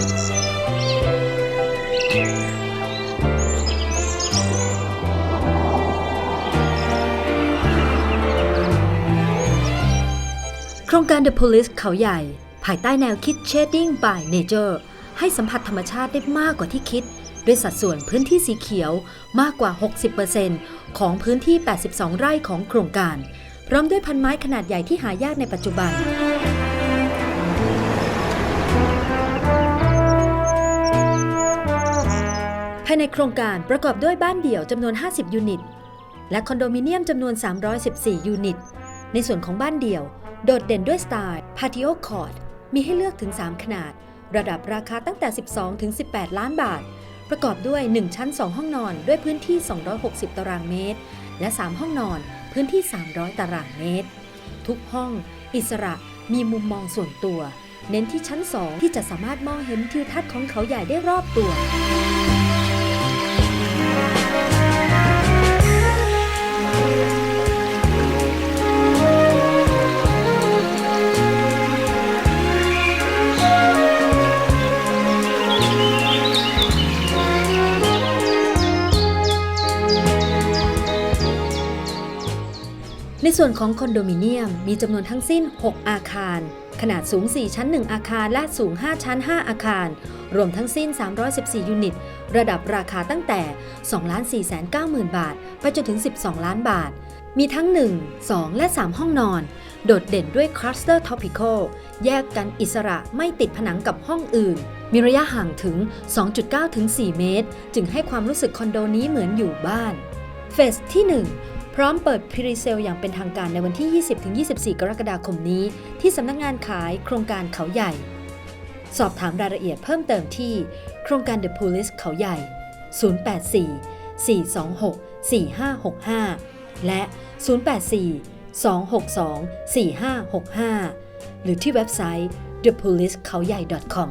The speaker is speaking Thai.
โครงการ The Police เขาใหญ่ ภายใต้แนวคิด Shading by Nature ให้สัมผัสธรรมชาติได้มากกว่าที่คิด ด้วยสัดส่วนพื้นที่สีเขียวมากกว่า 60%ของพื้นที่ 82 ไร่ของโครงการ พร้อมด้วยพันไม้ขนาดใหญ่ที่หายากในปัจจุบัน ในโครงการประกอบด้วยบ้านเดี่ยวจำนวน 50 ยูนิต และคอนโดมิเนียมจำนวน 314 ยูนิต ในส่วนของบ้านเดี่ยว โดดเด่นด้วยสไตล์ Patio Court มีให้เลือกถึง 3 ขนาด ระดับราคาตั้งแต่ 12 ถึง 18 ล้านบาท ประกอบด้วย 1 ชั้น 2 ห้องนอน ด้วยพื้นที่ 260 ตารางเมตร และ 3 ห้องนอน พื้นที่ 300 ตารางเมตร ทุกห้อง อิสระมีมุมมองส่วนตัว เน้นที่ชั้น 2 ที่จะสามารถมองเห็นทิวทัศน์ของเขาใหญ่ได้รอบตัว ส่วนของคอนโดมิเนียมมีจำนวนทั้งสิ้น 6 อาคาร ขนาดสูง 4 ชั้น 1 อาคาร และสูง 5 ชั้น 5 อาคาร รวมทั้งสิ้น 314 ยูนิต ระดับราคาตั้งแต่ 2 4 9 0 0 0 0 บาท ไปจนถึง 12 ล้านบาท มีทั้ง 1 2 และ 3 ห้องนอน โดดเด่นด้วยคลัสเตอร์ท็อปิคอลแยกกันอิสระไม่ติดผนังกับห้องอื่น มีระยะห่างถึง 2.9 ถึง 4 เมตร จึงให้ความรู้สึกคอนโดนี้เหมือนอยู่บ้าน เฟสที่ 1 พร้อมเปิดพรีเซลอย่างเป็นทางการในวันที่ 20-24 กรกฎาคมนี้ ที่สำนักงงานขายโครงการเขาใหญ่ สอบถามรายละเอียดเพิ่มเติมที่ โครงการ The Police เขาใหญ่ 084 426 4565 และ 084 262 4565 หรือที่เว็บไซต์ thepolicekau ใหญ่ .com